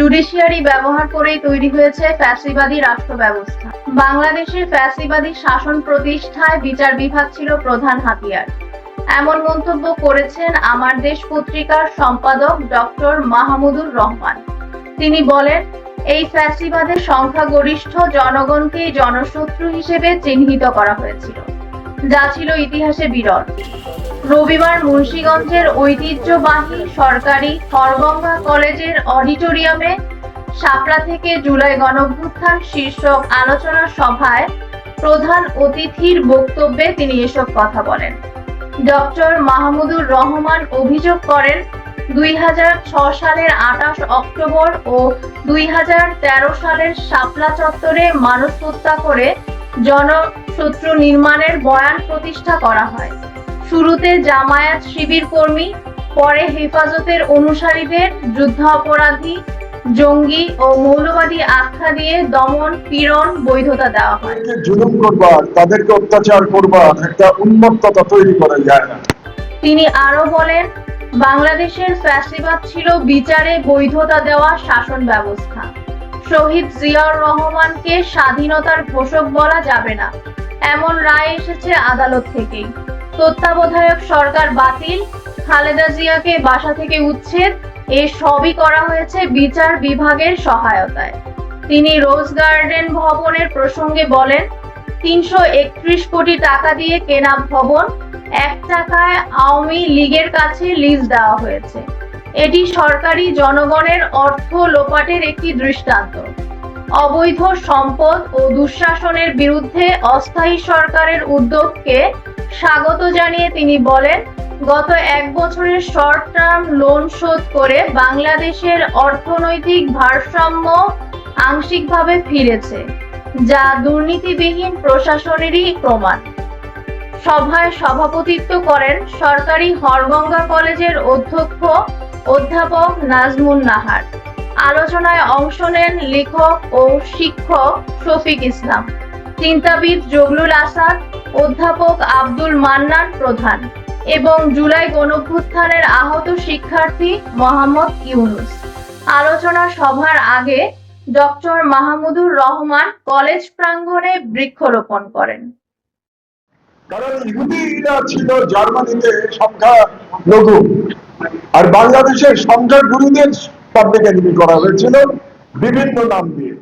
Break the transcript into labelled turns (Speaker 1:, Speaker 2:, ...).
Speaker 1: Judiciary ব্যবহার করেই তৈরি হয়েছে ফ্যাসিবাদী রাষ্ট্র ব্যবস্থা বাংলাদেশের ফ্যাসিবাদী শাসন প্রতিষ্ঠায় বিচার বিভাগ ছিল প্রধান হাতিয়ার। এমন মন্তব্য করেছেন আমার দেশ পত্রিকার সম্পাদক ডক্টর মাহমুদুর রহমান। তিনি বলেন, এই ফ্যাসিবাদের সংখ্যাগরিষ্ঠ জনগণকে জনশত্রু হিসেবে চিহ্নিত করা হয়েছিল, যা ছিল ইতিহাসে বিরল। রবিবার মুন্সিগঞ্জের ঐতিহ্যবাহী সরকারি হরগঙ্গা কলেজের অডিটোরিয়ামে শাপলা থেকে জুলাই গণভ্যুত্থান শীর্ষক আলোচনা সভায় প্রধান অতিথির বক্তব্যে তিনি এসব কথা বলেন। ডক্টর মাহমুদুর রহমান অভিযোগ করেন, দুই সালের আঠাশ অক্টোবর ও দুই হাজার তেরো সালের শাপলা চত্বরে মানুষ হত্যা করে জনশত্রু নির্মাণের বয়ান প্রতিষ্ঠা করা হয়। শুরুতে জামায়াত শিবির কর্মী পরে হেফাজতের অনুসারীদের যুদ্ধাপরাধী জঙ্গি ও মৌলবাদী আখ্যা দিয়ে দমন পীড়ন বৈধতা দেওয়া হয়।
Speaker 2: জুলুম করবার তাদেরকে অত্যাচার করবার একটা উন্মত্ততা তৈরি করা যায় না।
Speaker 1: তিনি আরও বলেন বাংলাদেশের ফ্যাসিবাদ ছিল বিচারে বৈধতা দেওয়া শাসন ব্যবস্থা। শহীদ জিয়াউর রহমানকে স্বাধীনতার ঘোষক বলা যাবে না। এমন রায় এসেছে আদালত থেকেই। তত্ত্বাবধায়ক সরকার বাতিল। খালেদা জিয়াকে বাসা থেকে উচ্ছেদ। এ সবই করা হয়েছে বিচার বিভাগের সহায়তায়। তিনি রোজ গার্ডেন ভবনের প্রসঙ্গে বলেন, তিনশো একত্রিশ কোটি টাকা দিয়ে কেনা ভবন, এক টাকায় আওয়ামী লীগের কাছে লিজ দেওয়া হয়েছে। এটি সরকারি জনগণের অর্থ লোপাটের একটি দৃষ্টান্ত। অবৈধ সম্পদ ও দুঃশাসনের বিরুদ্ধে অস্থায়ী সরকারের উদ্যোগকে স্বাগত জানিয়ে তিনি বলেন, গত এক বছরের শর্ট টার্ম লোন শোধ করে বাংলাদেশের অর্থনৈতিক ভারসাম্য আংশিকভাবে ফিরেছে, যা দুর্নীতিবিহীন প্রশাসনেরই প্রমাণ। সভায় সভাপতিত্ব করেন সরকারি হরগঙ্গা কলেজের অধ্যক্ষ অধ্যাপক নাজমুন নাহার। আলোচনায় অংশ নেন লেখক ও শিক্ষক শফিক ইসলাম। চিন্তাবিদ জগলুল আসাদ, অধ্যাপক আব্দুল মান্নান প্রধান এবং জুলাই গণভ্যুত্থানের আহত শিক্ষার্থী মোহাম্মদ ইউনুস। আলোচনা সভার আগে ডক্টর মাহমুদুর রহমান কলেজ প্রাঙ্গণে বৃক্ষরোপণ করেন।
Speaker 2: কারণ ইহুদিরা ছিল জার্মানিতে সংখ্যা লঘু, আর বাংলাদেশের সংখ্যা গুরুদের পাবলিক করা হয়েছিল বিভিন্ন নাম দিয়ে।